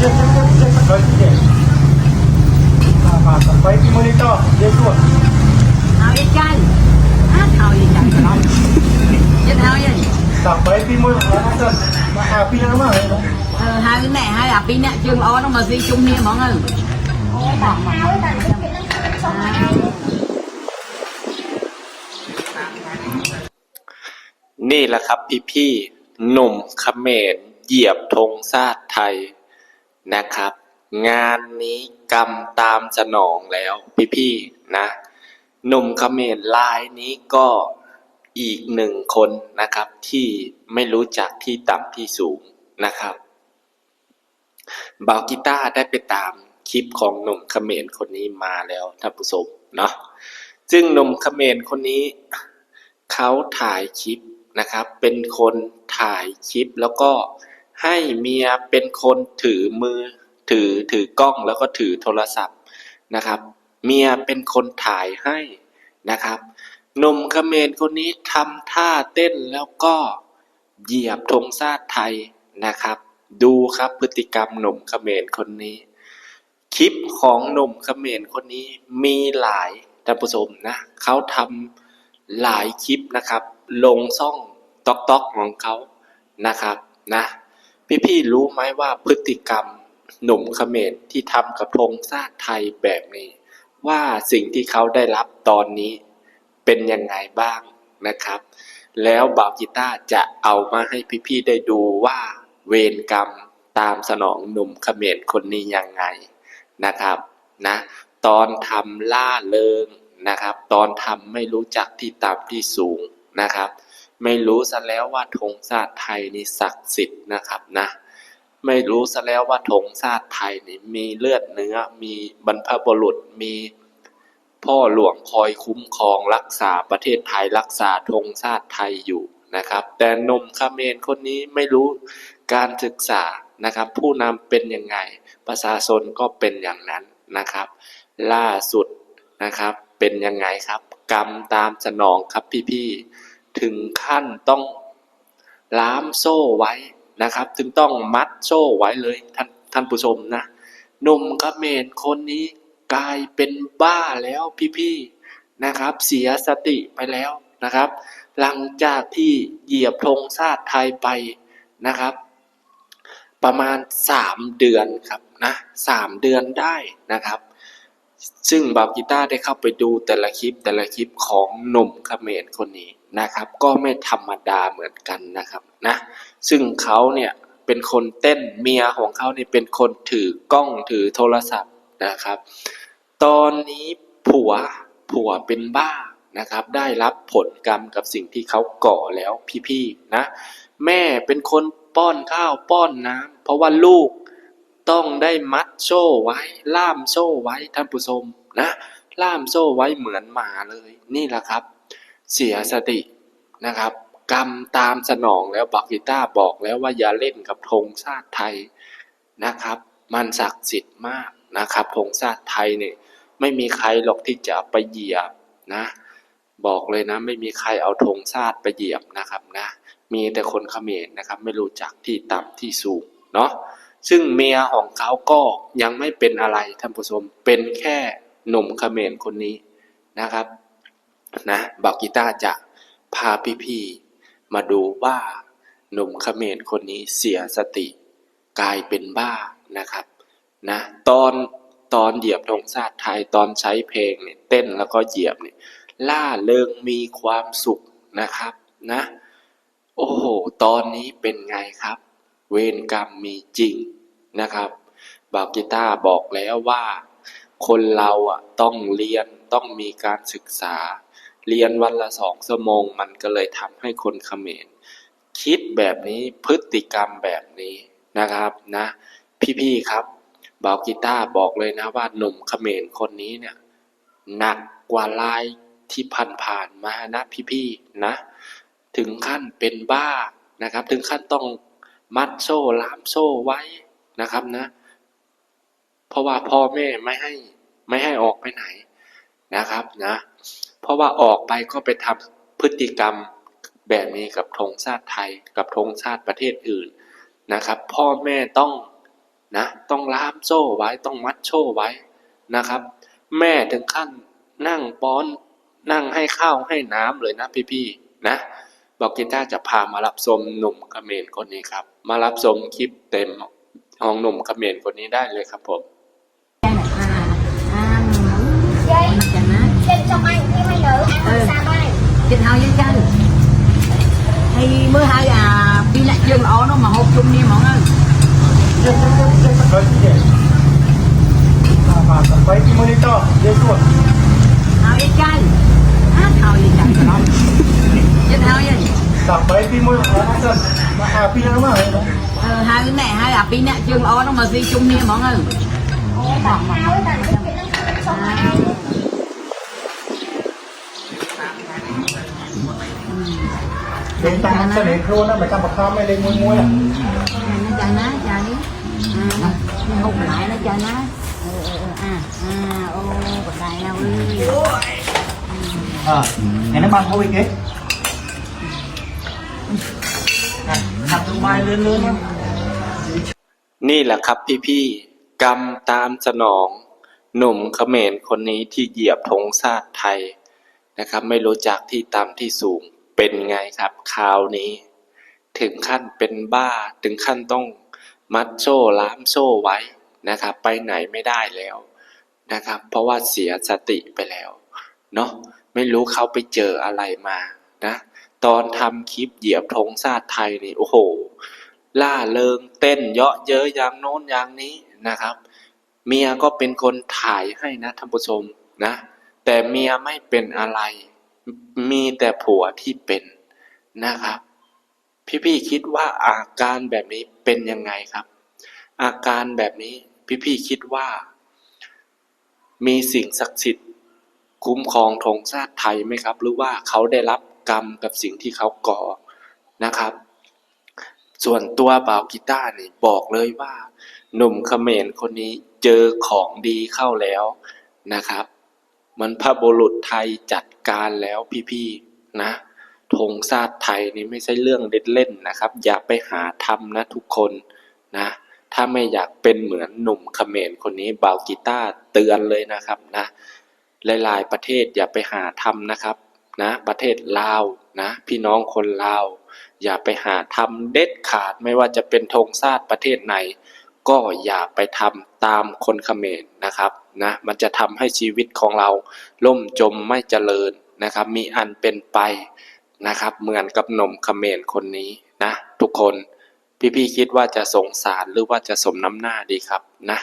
ย็นเย็นเย็นเย็นเลยเย็นมามาต่อไปที่มือนี้ต่อเย็นด้วย hao với chai hát hao gì chạy rồi không chết hao gì ต่อไปที่มือของเราจะมาหาพี่น้ำมาเลยนะ ờ, hai cái này hai à pin nè chừng ó nó mà đi chung đi mọi người À. นี่แหละครับพี่พี่ๆหนุ่มเขมรเหยียบธงชาติไทย นะครับ งานนี้กรรมตามสนองแล้วพี่ๆนะหนุ่มเขมรลายนี้ก็อีกหนึ่งคนนะครับที่ไม่รู้จักที่ต่ำที่สูงนะครับบาวกีต้าได้ไปตามคลิปของหนุ่มเขมรคนนี้มาแล้วท่านผู้ชมเนาะซึ่งหนุ่มเขมรคนนี้เขาถ่ายคลิปนะครับ เป็นคนถ่ายคลิปแล้วก็ ให้เมียเป็นคนถือมือ ถือถือกล้องแล้วก็ถือโทรศัพท์นะครับ เมียเป็นคนถ่ายให้นะครับหนุ่มเขมรคนนี้ทำท่าเต้นแล้วก็เหยียบธงชาติไทยนะครับ ดูครับพฤติกรรมหนุ่มเขมรคนนี้ คลิปของหนุ่มเขมรคนนี้มีหลายท่านผู้ชมนะเขาทำหลายคลิปนะครับ ลงซ่องต๊อกต๊อกของเขานะครับนะ พี่ๆรู้ไหมว่าพฤติกรรมหนุ่มเขมรที่ทำกับธงชาติไทยแบบนี้ ว่าสิ่งที่เขาได้รับตอนนี้เป็นยังไงบ้างนะครับ แล้วบาวกีตาร์จะเอามาให้พี่ๆได้ดูว่าเวรกรรมตามสนองหนุ่มเขมรคนนี้ยังไงนะครับนะตอนทำล่าเริงนะครับ ตอนทำไม่รู้จักที่ต่ำที่สูงนะครับ ไม่รู้ซะแล้วว่าธงชาติไทยนี่ศักดิ์สิทธิ์นะครับนะ ไม่รู้ซะแล้วว่าธงชาติไทยนี่มีเลือดเนื้อ มีบรรพบุรุษ มีพ่อหลวงคอยคุ้มครองรักษาประเทศไทยรักษาธงชาติไทยอยู่นะครับ แต่นมเขมรคนนี้ไม่รู้การศึกษานะครับ ผู้นำเป็นยังไงประชาชนก็เป็นอย่างนั้นนะครับ ล่าสุดนะครับเป็นยังไงครับ กรรมตามสนองครับพี่ๆ ถึงขั้นต้องล้ามโซ่ไว้นะครับ ถึงต้องมัดโซ่ไว้เลยท่านท่านผู้ชมนะหนุ่มกเขมรคนนี้กลายเป็นบ้าแล้วพี่ๆนะครับ เสียสติไปแล้วนะครับ หลังจากที่เหยียบธงชาติไทยไปนะครับ ประมาณสามเดือนครับนะสามเดือนได้นะครับ ซึ่งบาบกีตาร์ได้เข้าไปดูแต่ละคลิปแต่ละคลิปของหนุ่มเขมรคนนี้ นะครับ ก็ไม่ธรรมดาเหมือนกันนะครับนะซึ่งเขาเนี่ยเป็นคนเต้นเมียของเขาเนี่ยเป็นคนถือกล้องถือโทรศัพท์นะครับ ตอนนี้ผัวผัวเป็นบ้านะครับ ได้รับผลกรรมกับสิ่งที่เขาก่อแล้วพี่ๆนะแม่เป็นคนป้อนข้าวป้อนน้ำเพราะว่าลูกต้องได้มัดโซ่ไว้ ล่ามโซ่ไว้ท่านผู้ชมนะ ล่ามโซ่ไว้เหมือนหมาเลย นี่แหละครับ เสียสตินะครับ กรรมตามสนองแล้วบักกิต้าบอกแล้วว่าอย่าเล่นกับธงชาติไทยนะครับ มันศักดิ์สิทธิ์มากนะครับธงชาติไทยเนี่ยไม่มีใครหรอกที่จะไปเหยียบนะบอกเลยนะ ไม่มีใครเอาธงชาติไปเหยียบนะครับนะมีแต่คนเขมรนะครับ ไม่รู้จักที่ต่ำที่สูงเนาะซึ่งเมียของเขาก็ยังไม่เป็นอะไรท่านผู้ชมเป็นแค่หนุ่มเขมรคนนี้นะครับ นะบอกกีตาร์จะพาพี่ๆมาดูว่า หนุ่มเขมรคนนี้เสียสติ กลายเป็นบ้านะครับนะตอนตอนเหยียบธงชาติไทยตอนใช้เพลงเนี่ยเต้นแล้วก็เหยียบเนี่ยล่าเริงมีความสุขนะครับนะ โอ้โห ตอนนี้เป็นไงครับ เวรกรรมมีจริงนะครับบาวกีตาร์บอกแล้วว่า คนเราอะต้องเรียน ต้องมีการศึกษา เรียนวันละสองชั่วโมง มันก็เลยทำให้คนเขมร คิดแบบนี้พฤติกรรมแบบนี้นะครับนะ พี่ๆครับบาวกีตาร์บอกเลยนะว่าหนุ่มเขมรคนนี้เนี่ยหนักกว่าลายที่ผ่านๆมานะพี่ๆนะ ถึงขั้นเป็นบ้านะครับ ถึงขั้นต้องมัดโซ่ล่ามโซ่ไว้นะครับนะ เพราะว่าพ่อแม่ไม่ให้ไม่ให้ออกไปไหน นะครับนะเพราะว่าออกไปก็ไปทำพฤติกรรมแบบนี้กับธงชาติไทยกับธงชาติประเทศอื่นนะครับ พ่อแม่ต้องนะต้องล่ามโซ่ไว้ต้องมัดโซ่ไว้นะครับ แม่ถึงขั้นนั่งป้อนนั่งให้ข้าวให้น้ำเลยนะพี่ๆนะบอกกีตาจะพามารับชมหนุ่มกระเมรคนนี้ครับ มารับชมคลิปเต็มของหนุ่มกระเมรคนนี้ได้เลยครับผม đây? trên hao với chân thì mới hai à đi lại trường ó nó mà hộp chung đi mọi người เย็นเย็นเย็นเย็นเย็นผ่าผ่าไปที่มอนิเตอร์เย็นสุด hao với chân á hao với chân rồi đó trên hao với กลับไปที่มอนิเตอร์มาหาพี่น้องมาเลยนะ ờ, hai cái này hai à pin nè trường ó nó mà đi chung đi mọi người เดินตามเสน่ห์โครนนะไม่จำปากกาไม่เลยมวยมวยอะ nó cho nó cho đi à, nó hút lại nó cho nó ừ, ừ, ừ, à à ô bật đài đâu đi อ่าเห็นน้ำมันเขาอีกเอ๊ะขับสบายเลื่อนๆนะนี่แหละครับพี่ๆกรรมตามสนอง หนุ่มเขมรคนนี้ที่เหยียบธงชาติไทยนะครับ ไม่รู้จักที่ต่ำที่สูง เป็นไงครับคราวนี้ ถึงขั้นเป็นบ้าถึงขั้นต้องมัดโซ่ล้ามโซ่ไว้นะครับ ไปไหนไม่ได้แล้วนะครับ เพราะว่าเสียสติไปแล้วเนาะไม่รู้เขาไปเจออะไรมานะ ตอนทำคลิปเหยียบธงชาติไทยนี่โอ้โห ล่าเริงเต้นเยาะเย้ยอย่างโน้นอย่างนี้นะครับ เมียก็เป็นคนถ่ายให้นะท่านผู้ชมนะ แต่เมียไม่เป็นอะไร มีแต่ผัวที่เป็นนะครับ พี่ๆคิดว่าอาการแบบนี้เป็นยังไงครับ อาการแบบนี้พี่ๆคิดว่า มีสิ่งศักดิ์สิทธิ์ คุ้มครองธงชาติไทยไหมครับ หรือว่าเขาได้รับกรรมกับสิ่งที่เขาก่อนะครับ ส่วนตัวบากีตาร์นี่บอกเลยว่า หนุ่มเขมรคนนี้เจอของดีเข้าแล้วนะครับ มันพระบุรุษไทยจัดการแล้วพี่ๆนะธงชาติไทยนี่ไม่ใช่เรื่องเล่นๆนะครับ อย่าไปหาทำนะทุกคนนะ ถ้าไม่อยากเป็นเหมือนหนุ่มเขมรคนนี้บ่าวกีตาร์เตือนเลยนะครับนะหลายๆประเทศอย่าไปหาทำนะครับนะประเทศลาวนะพี่น้องคนลาวอย่าไปหาทำเด็ดขาดไม่ว่าจะเป็นธงชาติประเทศไหน ก็อย่าไปทำตามคนเขมรนะครับนะมันจะทำให้ชีวิตของเราล่มจมไม่เจริญนะครับ มีอันเป็นไปนะครับ เหมือนกับหนุ่มเขมรคนนี้นะ ทุกคนพี่ๆคิดว่าจะสงสารหรือว่าจะสมน้ำหน้าดีครับนะ